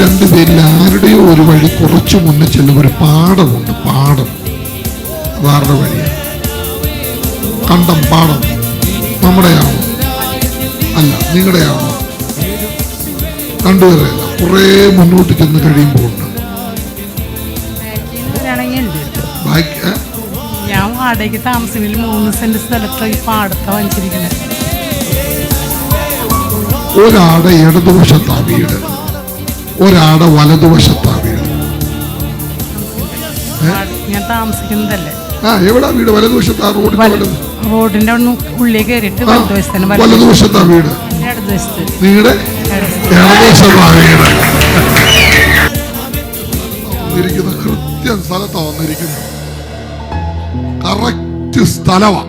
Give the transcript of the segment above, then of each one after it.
രണ്ടുപേരിൽ ആരുടെയോ ഒരു വഴി കുറച്ചു മുന്നേ ചെല്ലുമ്പോൾ ഒരു പാടമുണ്ട് പാടം അതാരുടെ വഴിയാണ് കണ്ടം പാടം നമ്മുടെയാണോ? അല്ല നിങ്ങളുടെയാണോ? രണ്ടുപേരെയല്ല കുറേ മുന്നോട്ട് ചെന്ന് കഴിയുമ്പോൾ ഉണ്ട്. ഞാൻ വാടകയ്ക്ക് താമസിക്കുന്ന മൂന്ന് സെന്റ് സ്ഥലത്ത് ഈ പാടത്ത വലിച്ചിരിക്കുന്നത് ഒരാടെ ഇടതുവശത്താ വീട്. ഒരാട വലതുവശത്താ വീട്. ഞാൻ താമസിക്കുന്നതല്ലേ? ആ എവിടാ വീട്? വലതുവശത്താ റോഡ് റോഡിന്റെ ഉള്ളിൽ കയറിയിട്ട് വലതുവശത്താ വീട്. ഇടതുവശത്ത്. ഇടതുവശത്താ വീട്. വന്നിരിക്കുന്ന കൃത്യം സ്ഥലത്താ വന്നിരിക്കുന്നത്. കറക്റ്റ് സ്ഥലമാ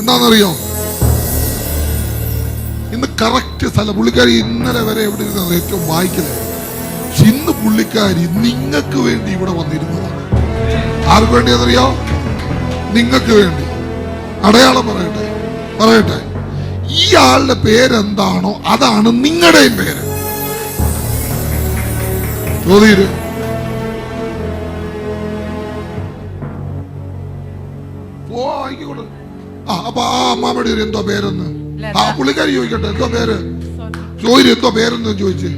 എന്താണെന്നറിയോ? കറക്റ്റ് സ്ഥലം. പുള്ളിക്കാരി ഇന്നലെ വരെ എവിടെ ഇരുന്നത് ഏറ്റവും പക്ഷെ ഇന്ന് പുള്ളിക്കാരി നിങ്ങൾക്ക് വേണ്ടി ഇവിടെ വന്നിരുന്നതാണ്. ആർക്ക് വേണ്ടിയെന്നറിയോ നിങ്ങൾക്ക് വേണ്ടി. അടയാളം പറയട്ടെ. പറയട്ടെ. ഈ ആളുടെ പേരെന്താണോ അതാണ് നിങ്ങളുടെയും പേര്. ചോദ്യം ആ അപ്പൊ ആ അമ്മാമ്മയുടെ എന്തോ പേരെന്ന്. ആ പുള്ളിക്കാരി ചോദിക്കട്ടെ എന്തോ പേര്? ചോദ്യം എന്തോ പേരെന്ന് ചോദിച്ചു.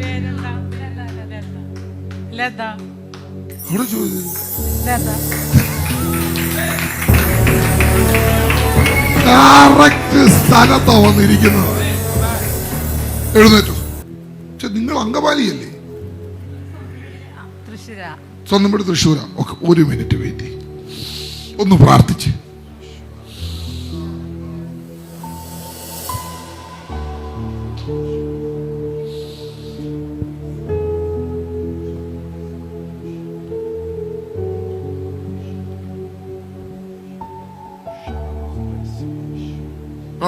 അവിടെ ചോദിച്ചു? ലത കറക്റ്റ് സ്ഥലത്താ വന്നിരിക്കുന്നത്. എഴുന്നേറ്റു. പക്ഷെ നിങ്ങൾ അങ്കമാലിയല്ലേ? സ്വന്തം വീട് തൃശ്ശൂരാ. ഒരു മിനിറ്റ് വെയിറ്റ് ഒന്ന് പ്രാർത്ഥിച്ച്.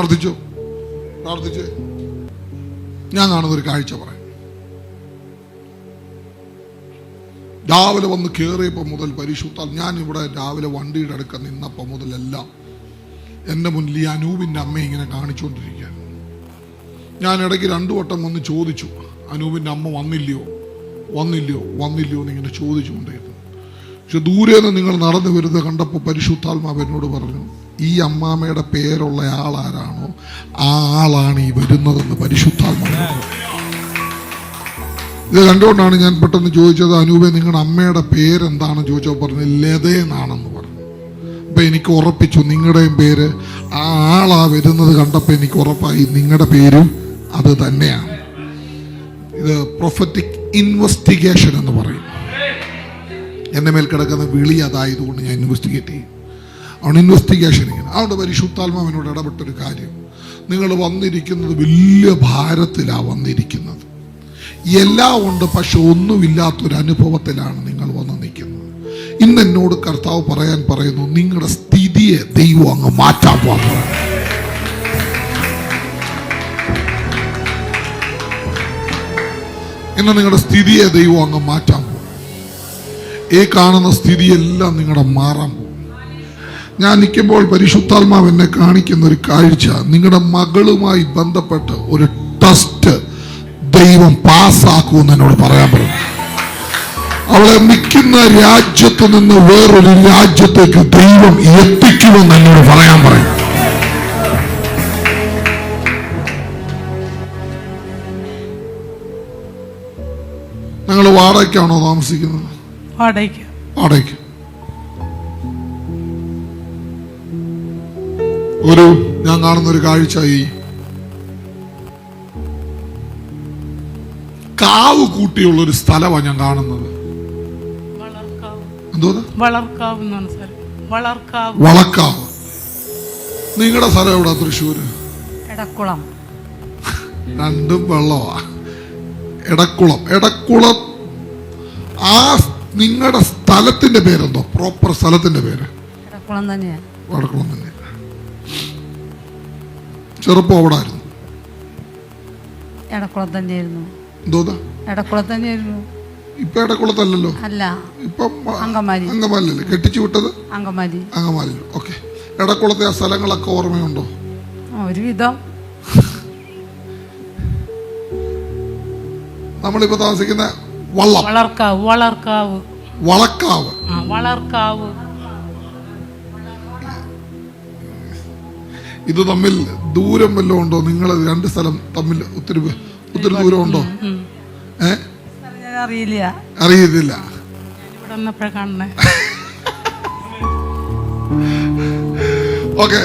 പ്രാർത്ഥിച്ചു. പ്രാർത്ഥിച്ച്. ഞാൻ കാണുന്ന ഒരു കാഴ്ച പറയാം. രാവിലെ വന്ന് കയറിയപ്പോൾ മുതൽ പരിശുദ്ധ ഞാൻ ഇവിടെ രാവിലെ വണ്ടിയുടെ അടുക്ക നിന്നപ്പോൾ മുതലെല്ലാം എന്റെ മുന്നിൽ ഈ അനൂപിന്റെ അമ്മ ഇങ്ങനെ കാണിച്ചുകൊണ്ടിരിക്കുകയാണ്. ഞാൻ ഇടയ്ക്ക് രണ്ടു വട്ടം വന്ന് ചോദിച്ചു അനൂപിന്റെ അമ്മ വന്നില്ലയോ? വന്നില്ലയോ? വന്നില്ലയോ? എന്നിങ്ങനെ ചോദിച്ചുകൊണ്ടിരുന്നു പക്ഷെ ദൂരെ നിന്ന് നിങ്ങൾ നടന്നു വരുന്നത് കണ്ടപ്പോൾ പരിശുദ്ധാത്മാവ് എന്നോട് പറഞ്ഞു ഈ അമ്മാമ്മയുടെ പേരുള്ള ആളാരാണോ? ആ ആളാണ് ഈ വരുന്നതെന്ന് പരിശുദ്ധാത്മാവ്. ഇത് കണ്ടുകൊണ്ടാണ് ഞാൻ പെട്ടെന്ന് ചോദിച്ചത് അനൂപെ നിങ്ങളുടെ അമ്മയുടെ പേരെന്താണെന്ന് ചോദിച്ചപ്പോൾ പറഞ്ഞു ലതയെന്നാണെന്ന് പറഞ്ഞു. അപ്പൊ എനിക്ക് ഉറപ്പിച്ചു നിങ്ങളുടെയും പേര് ആ ആളാ വരുന്നത് കണ്ടപ്പോൾ എനിക്ക് ഉറപ്പായി നിങ്ങളുടെ പേരും അത് തന്നെയാണ്. ഇത് പ്രൊഫറ്റിക് ഇൻവെസ്റ്റിഗേഷൻ എന്ന് പറയും. എന്റെ മേൽ കിടക്കുന്ന വിളി അതായതുകൊണ്ട് ഞാൻ ഇൻവെസ്റ്റിഗേറ്റ് ചെയ്യും. അവിടെ ഇൻവെസ്റ്റിഗേഷൻ ഇങ്ങനെ. അവിടെ പരിശുദ്ധാത്മാവിനോട് ഇടപെട്ടൊരു കാര്യം. നിങ്ങൾ വന്നിരിക്കുന്നത് വലിയ ഭാരത്തിലാണ് വന്നിരിക്കുന്നത്. എല്ലാം ഉണ്ട് പക്ഷെ ഒന്നുമില്ലാത്തൊരു അനുഭവത്തിലാണ് നിങ്ങൾ വന്ന് നിൽക്കുന്നത്. ഇന്ന് എന്നോട് കർത്താവ് പറയാൻ പറയുന്നു നിങ്ങളുടെ സ്ഥിതിയെ ദൈവം അങ്ങ് മാറ്റാൻ പോകുന്നു. ഇന്ന് നിങ്ങളുടെ സ്ഥിതിയെ ദൈവം അങ്ങ് മാറ്റാൻ പോകും ഈ കാണുന്ന സ്ഥിതിയെല്ലാം നിങ്ങളുടെ മാറാൻ പോകും ഞാൻ നിൽക്കുമ്പോൾ പരിശുദ്ധാത്മാവ് എന്നെ കാണിക്കുന്ന ഒരു കാഴ്ച. നിങ്ങളുടെ മകളുമായി ബന്ധപ്പെട്ട് ഒരു ടെസ്റ്റ് ദൈവം പാസ്സാക്കുമെന്ന് എന്നോട് പറയാൻ പറഞ്ഞു. അവളെ നിൽക്കുന്ന രാജ്യത്ത് നിന്ന് വേറൊരു രാജ്യത്തേക്ക് ദൈവം എത്തിക്കുമെന്ന് എന്നോട് പറയാൻ പറയും നിങ്ങൾ വാടകയ്ക്കാണോ താമസിക്കുന്നത്? വാടകയ്ക്ക്. വാടകയ്ക്ക്. ഒരു ഞാൻ കാണുന്ന ഒരു കാഴ്ച ഈ കാവ് കൂട്ടിയുള്ള ഒരു സ്ഥലമാണ് ഞാൻ കാണുന്നത്. വളക്കാവ് നിങ്ങളുടെ സ്ഥലം എവിടെ തൃശ്ശൂര്? എടക്കുളം. രണ്ടും വെള്ളമാ എടക്കുളം. എടക്കുളം ആ നിങ്ങളുടെ സ്ഥലത്തിന്റെ പേരെന്തോ? പ്രോപ്പർ സ്ഥലത്തിന്റെ പേര്. എടക്കുളം തന്നെയാ. വടക്കുളം തന്നെ. ചെറുപ്പം അവിടെ ആയിരുന്നു എടക്കുളം തന്നെയായിരുന്നു. എന്തോന്നാ? എടക്കുളം തന്നെയായിരുന്നു. ഇപ്പൊ എടക്കുളത്തല്ലല്ലോ? അല്ല. ഇപ്പം അങ്കമാലി. അങ്കമാലിയല്ലേ? കെട്ടിച്ചു വിട്ടത്? അങ്കമാലി. ഓക്കെ. എടക്കുളത്തെ ആ സ്ഥലങ്ങളൊക്കെ ഓർമ്മയുണ്ടോ? ഒരുവിധം. നമ്മളിപ്പോ താമസിക്കുന്ന വള്ളം. വളർക്കാവ് വളർക്കാവ്. വളക്കാവ്. വളർക്കാവ്. ഇത് തമ്മിൽ ദൂരം വല്ലതും ഉണ്ടോ? നിങ്ങൾ രണ്ട് സ്ഥലം തമ്മിൽ ഒത്തിരി ഒത്തിരി ദൂരം ഉണ്ടോ. ഏ? അറിയില്ല. അറിയത്തില്ല. ഓക്കെ.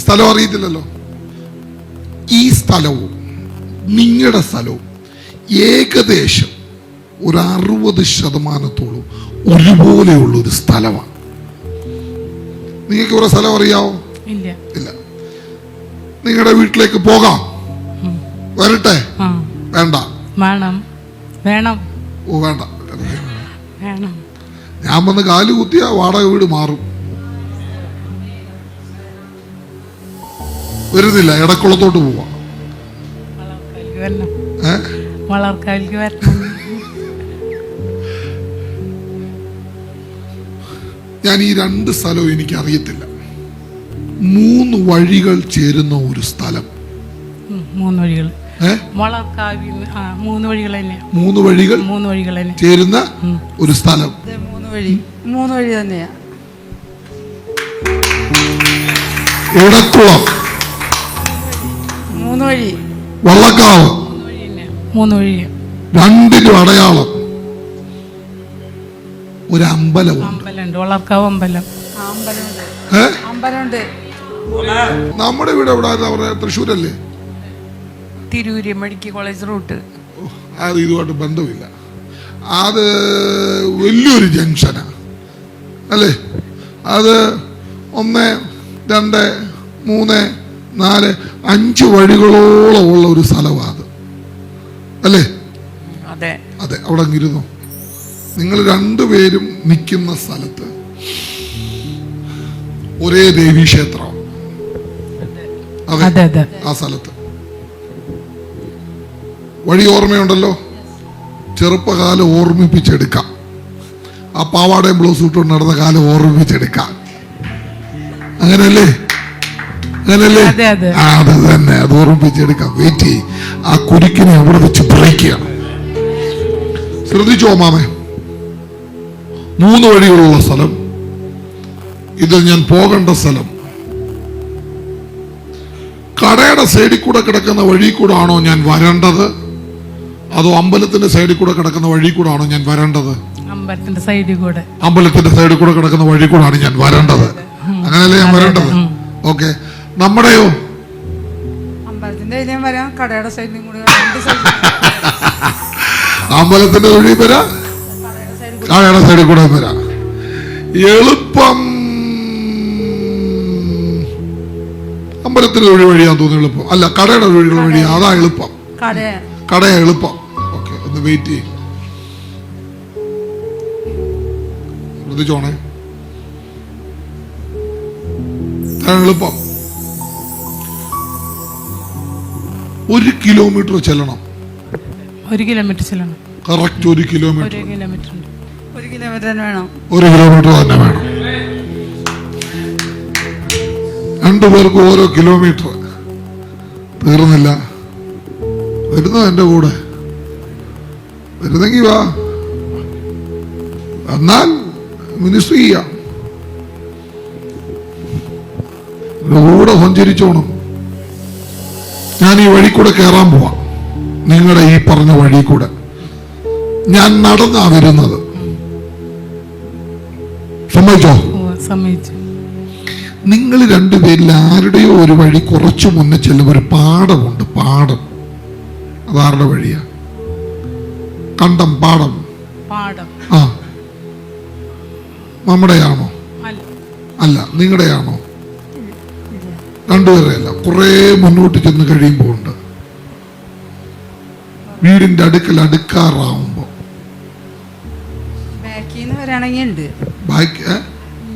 സ്ഥലം അറിയത്തില്ലല്ലോ. ഈ സ്ഥലവും നിങ്ങളുടെ സ്ഥലവും ഏകദേശം ഒരു അറുപത് ശതമാനത്തോളം ഒരുപോലെയുള്ള ഒരു സ്ഥലമാണ്. നിങ്ങൾക്ക് ഒരു സ്ഥലം അറിയാവോ? ഇല്ല. നിങ്ങളുടെ വീട്ടിലേക്ക് പോകാം. വരട്ടെ? വേണ്ട. വേണം. വേണം. ഓ വേണ്ട. വേണം. ഞാൻ വന്ന് കാൽ കുത്തിയ വാടക വീട് മാറും. വരുന്നില്ല. ഇടക്കുളത്തോട്ട് പോവാ. ഞാൻ ഈ രണ്ട് സ്ഥലവും എനിക്ക് അറിയത്തില്ല മൂന്ന് വഴികൾ ചേരുന്ന ഒരു സ്ഥലം. മൂന്ന് വഴികൾ. മൂന്ന് വഴികൾ തന്നെയാ മൂന്ന് വഴികൾ മൂന്ന് വഴികൾ തന്നെ. ചേരുന്ന ഒരു സ്ഥലം. മൂന്ന് വഴി. മൂന്ന് വഴി തന്നെയാ. എടക്കുളം. മൂന്ന് വഴി. വള്ളക്കാവ്. മൂന്ന് വഴി രണ്ടിനും അടയാളം. ഒരു അമ്പലം അമ്പലമുണ്ട്. വളർക്കാവ് അമ്പലം. അമ്പലമുണ്ട്. അമ്പലം അമ്പലമുണ്ട്. നമ്മുടെ വീട് എവിടെ? അവരുടെ തൃശ്ശൂരല്ലേ? Tirur medical college route. അത് ഇതുമായിട്ട് ബന്ധമില്ല. അത് വലിയൊരു ജംഗ്ഷനാ. അല്ലേ? അത് ഒന്ന് രണ്ട് മൂന്ന് നാല് അഞ്ച് വഴികളോളം ഉള്ള ഒരു സ്ഥലമാണ് അത്. അല്ലേ? അതെ. അതെ അവിടെ ഇരുന്നു നിങ്ങൾ രണ്ടുപേരും നിൽക്കുന്ന സ്ഥലത്ത് ഒരേ ദേവീക്ഷേത്രം ആ സ്ഥലത്ത്. വഴി ഓർമ്മയുണ്ടല്ലോ? ചെറുപ്പകാലം ഓർമ്മിപ്പിച്ചെടുക്കാം. ആ പാവാടയും ബ്ലൗസ് ഇട്ടുകൊണ്ട് നടന്ന കാലം ഓർമ്മിപ്പിച്ചെടുക്കാം. അങ്ങനല്ലേ? അങ്ങനല്ലേ? അതെ, അതെ. ആ അത് തന്നെ. അത് ഓർമ്മിപ്പിച്ചെടുക്കാം. വെയിറ്റ് ചെയ്യും. ആ കുരുക്കിനെ അവിടെ വെച്ച് ബ്രേക്ക് ചെയ്യണം. ശ്രദ്ധിച്ചോ മാമേ? മൂന്ന് വഴികളുള്ള സ്ഥലം. ഇതിൽ ഞാൻ പോകേണ്ട സ്ഥലം. കടയുടെ സൈഡിൽ കൂടെ കിടക്കുന്ന വഴി കൂടെ ആണോ ഞാൻ വരേണ്ടത്? അതോ അമ്പലത്തിന്റെ സൈഡിൽ കൂടെ കിടക്കുന്ന വഴി കൂടെ ആണോ ഞാൻ വരേണ്ടത്? അമ്പലത്തിന്റെ സൈഡിൽ കൂടെ. അമ്പലത്തിന്റെ സൈഡിൽ കൂടെ കിടക്കുന്ന വഴി കൂടാണ് ഞാൻ വരേണ്ടത്. അങ്ങനെയല്ലേ ഞാൻ വരേണ്ടത്? ഓക്കെ. നമ്മുടെയോ? അമ്പലത്തിന്റെ ഇതിലേം വരാം കടയുടെ സൈഡിലും കൂടി വരാം. അമ്പലത്തിന്റെ വഴി വരാം കടയുടെ സൈഡിൽ കൂടെ വരാം. എളുപ്പം അമ്പലത്തിന്റെ വഴി വഴിയാ തോന്നുന്നു എളുപ്പം. അല്ല കടയുടെ വഴികൾ വഴിയാ. അതാ എളുപ്പം. കട. കടയാ എളുപ്പം. ഓക്കെ ഒന്ന് വെയിറ്റ് ചെയ്യും. ശ്രദ്ധിച്ചോണേ? എളുപ്പം. ഒരു കിലോമീറ്റർ ചെല്ലണം. ഒരു കിലോമീറ്റർ ചെല്ലണം. കറക്റ്റ് ഒരു കിലോമീറ്റർ ഒരു കിലോമീറ്റർ തന്നെ വേണം. രണ്ടു ഓരോ കിലോമീറ്റർ തീർന്നില്ല. വരുന്നോ എന്റെ കൂടെ? വരുന്നെങ്കി വാ. എന്നാൽ മിനിസ്റ്റർ ചെയ്യാം. കൂടെ സഞ്ചരിച്ചോണം. ഞാൻ ഈ വഴി കൂടെ കയറാൻ പോവാം. നിങ്ങളുടെ ഈ പറഞ്ഞ വഴി കൂടെ. ഞാൻ നടന്നാ വരുന്നത്. സമ്മതിച്ചോ? സമ്മതിച്ചു. നിങ്ങൾ രണ്ടുപേരിൽ ആരുടെയോ ഒരു വഴി കുറച്ചു മുന്നേ ചെല്ലുമ്പോൾ ഒരു പാടമുണ്ട് പാടം അതാരുടെ വഴിയാ? കണ്ടം പാടം ആ. നമ്മുടെയാണോ? അല്ല. നിങ്ങളുടെയാണോ? രണ്ടുപേരെയല്ല കുറേ മുന്നോട്ട് ചെന്ന് കഴിയുമ്പോൾ ഉണ്ട് വീടിന്റെ അടുക്കൽ അടുക്കാറാവുമ്പോ ബാക്കിൽ നിന്ന് വരാണെങ്കിൽ?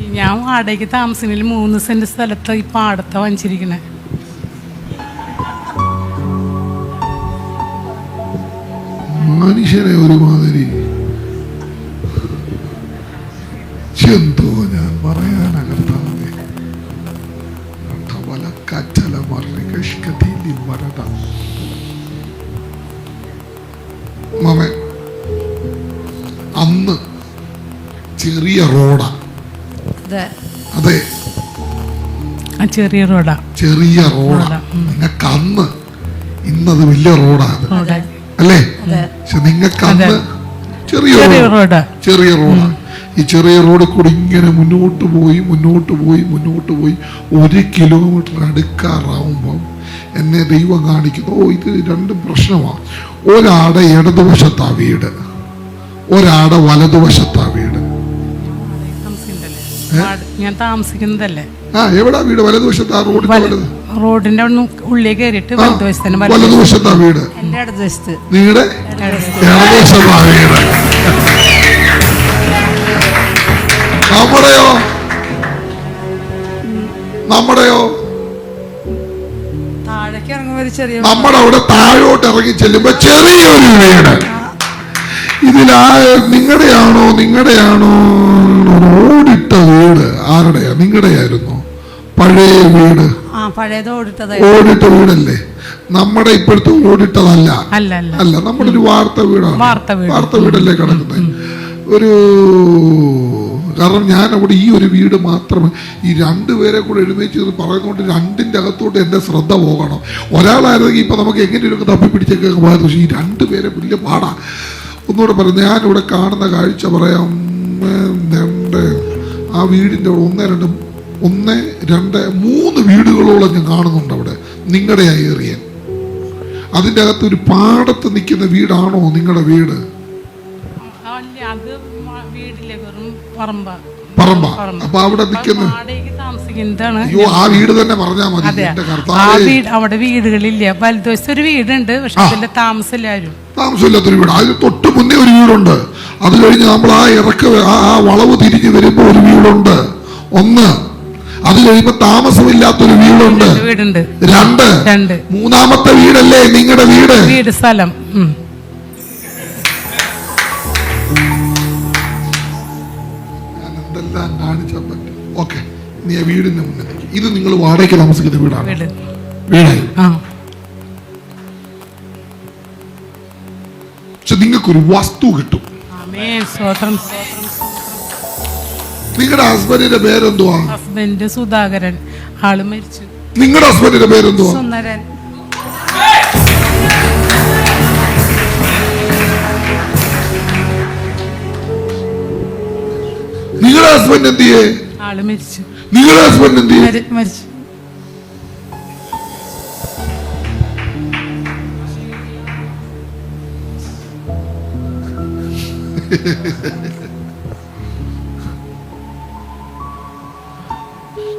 ഞാൻ വാടകയ്ക്ക് താമസിക്കുന്നതിൽ മൂന്ന് സെന്റ് സ്ഥലത്ത് ഈ അടുത്ത വാങ്ങിച്ചിരിക്കണേ മനുഷ്യനെ ഒരുമാതിരി. ഞാൻ പറയാനാ കർത്താവേ കച്ചല മറികഷ്കതീലി വരട അന്ന് ചെറിയ റോഡാ. അതെ. ചെറിയ റോഡാ. ചെറിയ റോഡാ. റോഡാ, നിങ്ങൾക്ക് അന്ന് ഇന്നത് വലിയ റോഡാണ് റോഡാ. അല്ലേ. പക്ഷെ നിങ്ങൾക്ക് അന്ന് ചെറിയ റോഡാ. ചെറിയ റോഡാണ് ഈ ചെറിയ റോഡിൽ കൂടി ഇങ്ങനെ മുന്നോട്ട് പോയി മുന്നോട്ട് പോയി മുന്നോട്ട് പോയി ഒരു കിലോമീറ്റർ അടുക്കാറാവുമ്പം എന്നെ ദൈവം കാണിക്കുന്നു. ഓ ഇത് രണ്ടും പ്രശ്നമാണ് ഒരാടെ ഇടതുവശത്താ വീട്. ഒരാടെ വലതുവശത്താ? വാട- ഞാൻ താമസിക്കുന്നതല്ലേ? ആ എവിടാ വീട്? വലതുവശത്താ റോഡിന്റെ വല- വലത്. റോഡിന്റെ ഉള്ളിൽ കയറിയിട്ട് ആ, വലതുവശത്ത് വീട്. എന്റെ അടുത്ത വശത്ത് നിങ്ങളുടെ ഇടതുവശത്താ വീട്. നമ്മുടെയോ? നമ്മുടെയോ? താഴേക്ക് ഇറങ്ങുമ്പോൾ ഒരു ചെറിയ നമ്മുടെ അവിടെ താഴോട്ട് ഇറങ്ങി ചെല്ലുമ്പോ ചെറിയൊരു വീട്. ഇതിലാ നിങ്ങളുടെയാണോ നിങ്ങളുടെയാണോ? ഓടിട്ട വീട് ആരുടെയാ? നിങ്ങളുടെയായിരുന്നു. പഴയ വീട്. ഓടിട്ട വീടല്ലേ? നമ്മുടെ ഇപ്പോഴത്തെ ഓടിട്ടതല്ല. അല്ല നമ്മുടെ ഒരു വാർത്ത വീടാണ്. വാർത്ത വീട്. വാർത്ത വീടല്ലേ കിടക്കുന്നത്. ഒരു കാരണം ഞാൻ അവിടെ ഈ ഒരു വീട് മാത്രമേ ഈ രണ്ടുപേരെ കൂടെ എഴുന്നേച്ച് പറഞ്ഞുകൊണ്ട് പറയുന്നതുകൊണ്ട് രണ്ടിന്റെ അകത്തോട്ട് എന്റെ ശ്രദ്ധ പോകണം. ഒരാളായിരുന്നെങ്കിൽ ഇപ്പൊ നമുക്ക് എങ്ങനെയൊക്കെ തപ്പി പിടിച്ചൊക്കെ പോയത് പക്ഷേ ഈ രണ്ടുപേരെ വലിയ പാടാ. ഒന്നുകൂടെ പറഞ്ഞു ഞാനിവിടെ കാണുന്ന കാഴ്ച പറയാം. ആ വീടിന്റെ അവിടെ ഒന്ന് രണ്ട് ഒന്ന് രണ്ട് മൂന്ന് വീടുകളോളം ഞാൻ കാണുന്നുണ്ട് അവിടെ. നിങ്ങളുടെ ആ ഏറിയ അതിന്റെ അകത്ത് ഒരു പാടത്ത് നിൽക്കുന്ന വീടാണോ നിങ്ങളുടെ വീട്? പറമ്പ. അപ്പൊ അവിടെ നിൽക്കുന്ന അയ്യോ ആ വീട് തന്നെ പറഞ്ഞാൽ മതി. അതെ. എന്റെ ആ കർത്താവേ. വീട് അവിടെ വീടുകളില്ല. വലതുവശത്ത് ഒരു വീടുണ്ട് പക്ഷെ അതിന്റെ താമസമില്ല ആരും. താമസമില്ലാത്തൊരു വീട്. അതിന് തൊട്ട് മുന്നേ ഒരു വീടുണ്ട്. അത് കഴിഞ്ഞ് നമ്മൾ ആ ഇറക്ക ആ ആ വളവ് തിരിഞ്ഞ് വരുമ്പോ ഒരു വീടുണ്ട്. ഒന്ന് അത് കഴിയുമ്പോ താമസമില്ലാത്തൊരു വീടുണ്ട്. ഒരു വീടുണ്ട്. രണ്ട് രണ്ട്. മൂന്നാമത്തെ വീടല്ലേ നിങ്ങളുടെ വീട്? വീട് സ്ഥലം. ഉം. ഞാൻ എന്തെല്ലാം കാണിച്ചാൽ പറ്റും? ഓക്കെ. നീ ആ വീടിന്റെ മുന്നിൽ ഇത് നിങ്ങൾ വാടകയ്ക്ക് താമസിക്കുന്ന വീടാണ്? വീട്. വീടായി പക്ഷെ നിങ്ങൾക്കൊരു വസ്തു കിട്ടും. നിങ്ങളുടെ ഹസ്ബൻഡിന്റെ പേരെന്തുവാ? ഹസ്ബൻഡ് സുധാകരൻ. ആൾ മരിച്ചു. നിങ്ങളുടെ ഹസ്ബൻഡിന്റെ പേരെന്തുവാ? സുന്ദരൻ. നിങ്ങളുടെ ഹസ്ബൻഡ് എന്ത് ചെയ്യേ ആൾ മരിച്ചു. നിങ്ങളുടെ ഹസ്ബൻഡ് എന്ത് മരിച്ചു.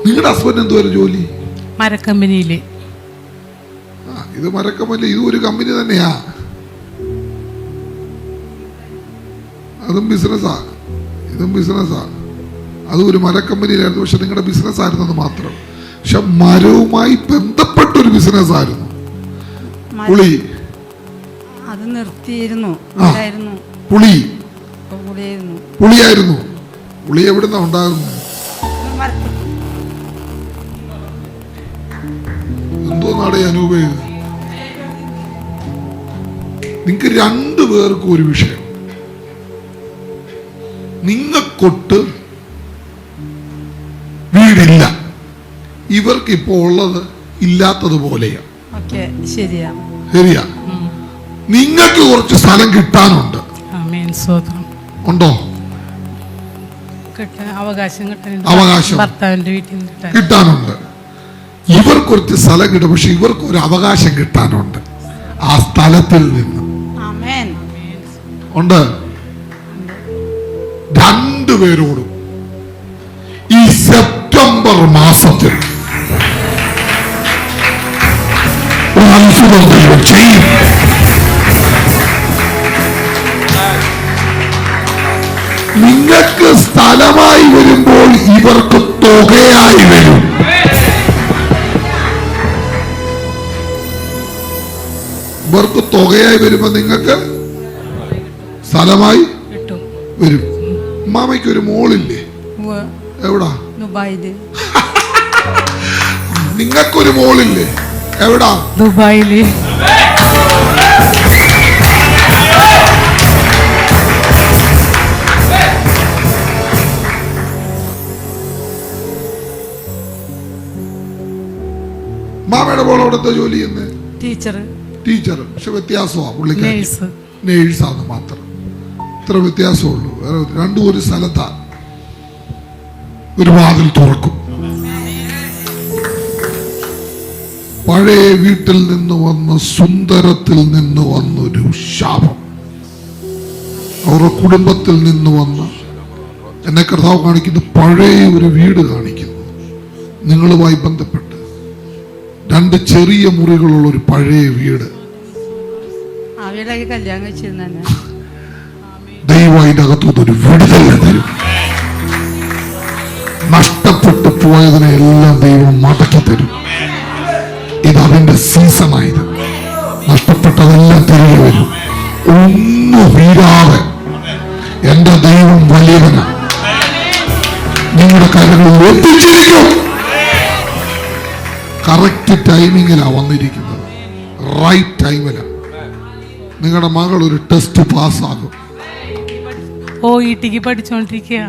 നിങ്ങളുടെ ഹസ്ബൻഡ് എന്തുവരെ ജോലി? മരക്കമ്പനിയിൽ. ഇത് മരക്കമ്പനി ഇത് ഒരു കമ്പനി തന്നെയാ. അതും ബിസിനസ്സാ ഇതും ബിസിനസ്സാ അതും ഒരു മരക്കമ്പനിയിലായിരുന്നു. പക്ഷെ നിങ്ങളുടെ ബിസിനസ് ആയിരുന്നത് മാത്രം. പക്ഷെ മരവുമായി ബന്ധപ്പെട്ട ഒരു ബിസിനസ് ആയിരുന്നു പുളി. അത് നിർത്തിയിരുന്നു. പുളി. പുളിയായിരുന്നു. പുളി എവിടുന്നാ ഉണ്ടാകുന്നത്? എന്തോ നാടേ അനൂപേ? നിങ്ങൾക്ക് രണ്ടു പേർക്കും ഒരു വിഷയം. നിങ്ങൾക്കൊട്ട് ഇവർക്ക് ഇപ്പോൾ ഉള്ളത് ഇല്ലാത്തതുപോലെയാണ് ശരിയാ. നിങ്ങൾക്ക് കുറച്ച് സ്ഥലം കിട്ടാനുണ്ട്. ഉണ്ടോ? അവകാശം കിട്ടാനുണ്ട്. ഇവർക്ക് കുറച്ച് സ്ഥലം കിട്ടും പക്ഷെ ഇവർക്ക് ഒരു അവകാശം കിട്ടാനുണ്ട്. ആ സ്ഥലത്തിൽ നിന്ന്. ഉണ്ട്? രണ്ടുപേരോടും. ഈ സെപ്റ്റംബർ മാസത്തിൽ ദൈവം ചെയ്യും നിങ്ങൾക്ക് സ്ഥലമായി വരുമ്പോൾ ഇവർക്ക് തുകയായി വരും. ഇവർക്ക് തുകയായി വരുമ്പോ നിങ്ങൾക്ക് സ്ഥലമായി കിട്ടും. വരും. മാമയ്ക്ക് ഒരു മോളില്ലേ. എവിടാ? ദുബായിൽ. നിങ്ങൾക്കൊരു മോളില്ലേ? എവിടാ? ദുബായിൽ. മാമയുടെ പോലെ അവിടുത്തെ ജോലി ചെയ്യുന്നത് ടീച്ചർ ടീച്ചർ പക്ഷെ വ്യത്യാസമാണ് പുള്ളിക്ക് നേഴ്സാണ് മാത്രം. ഇത്ര വ്യത്യാസമുള്ളൂ. രണ്ടും ഒരു സ്ഥലത്താണ് ഒരു വാതിൽ തുറക്കും. പഴയ വീട്ടിൽ നിന്ന് വന്ന സുന്ദരത്തിൽ നിന്ന് വന്നൊരു ശാപം. അവരുടെ കുടുംബത്തിൽ നിന്ന് വന്ന എന്നെ കർത്താവ് കാണിക്കുന്നു പഴയ ഒരു വീട് കാണിക്കുന്നു. നിങ്ങളുമായി ബന്ധപ്പെട്ട് രണ്ട് ചെറിയ മുറികളുള്ള ഒരു പഴയ വീട്. ആ വീടാക്കി കല്യാണം കഴിച്ചിരുന്ന തന്നെ. ദൈവം അതിന്റെ വിടുതൽ തരും. നഷ്ടപ്പെട്ടു പോയതിനെ എല്ലാം ദൈവം മടക്കി തരും. ഇത് അതിന്റെ സീസണായത്. നഷ്ടപ്പെട്ടതെല്ലാം തിരികെ വരും. ഒന്നും വീഴാതെ എന്റെ ദൈവം വലിയവന. നിങ്ങളുടെ കാര്യങ്ങളിൽ എത്തിച്ചിരിക്കും കറക്റ്റ് ടൈമിങ്ങിലാണ് വന്നിരിക്കുന്നത്. റൈറ്റ് ടൈമിലാണ് നിങ്ങളുടെ മകൾ ഒരു ടെസ്റ്റ് പാസ്സാകും ഓ ഇട്ടിക്ക് ടിക്ക് പഠിച്ചോണ്ടിരിക്കുക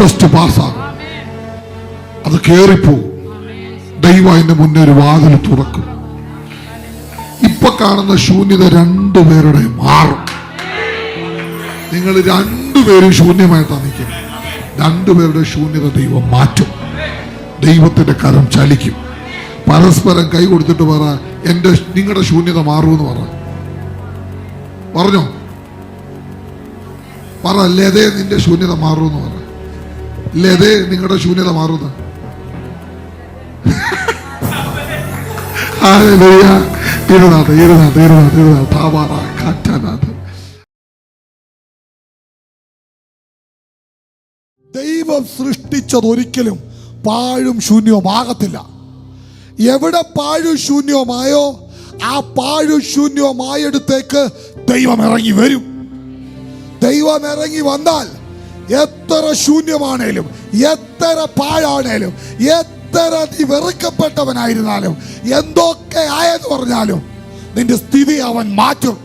ടെസ്റ്റ് പാസ്സാകും അത് കേറിപ്പോ. ദൈവം അതിന്റെ മുന്നേ ഒരു വാതിൽ തുറക്കും. ഇപ്പൊ കാണുന്ന ശൂന്യത രണ്ടുപേരുടെ മാറും. നിങ്ങൾ രണ്ടുപേരും ശൂന്യമായിട്ടാണ് നിൽക്കുന്നത്. രണ്ടുപേരുടെ ശൂന്യത ദൈവം മാറ്റും. ദൈവത്തിന്റെ കരം ചലിക്കും. പരസ്പരം കൈ കൊടുത്തിട്ട് പറ എന്റെ നിങ്ങളുടെ ശൂന്യത മാറുമെന്ന് പറ. പറഞ്ഞോ? പറ ലതേ നിന്റെ ശൂന്യത മാറുമെന്ന് പറ. ലതേ നിങ്ങളുടെ ശൂന്യത മാറുന്ന. ഇരുന്നാഥ് ഇരുന്നാഥ് ഇരുന്നാഥ് ഇരുന്നാഥ് താവാറ കാറ്റാനാഥ്. ദൈവം സൃഷ്ടിച്ചത് ഒരിക്കലും പാഴും ശൂന്യവുമാകത്തില്ല എവിടെ പാഴും ശൂന്യവുമായോ ആ പാഴും ശൂന്യവുമായടുത്തേക്ക് ദൈവം ഇറങ്ങി വരും. ദൈവം ഇറങ്ങി വന്നാൽ എത്ര ശൂന്യമാണേലും എത്ര പാഴാണേലും എത്ര നീ വെറുക്കപ്പെട്ടവനായിരുന്നാലും എന്തൊക്കെ ആയെന്ന് പറഞ്ഞാലും നിന്റെ സ്ഥിതി അവൻ മാറ്റും.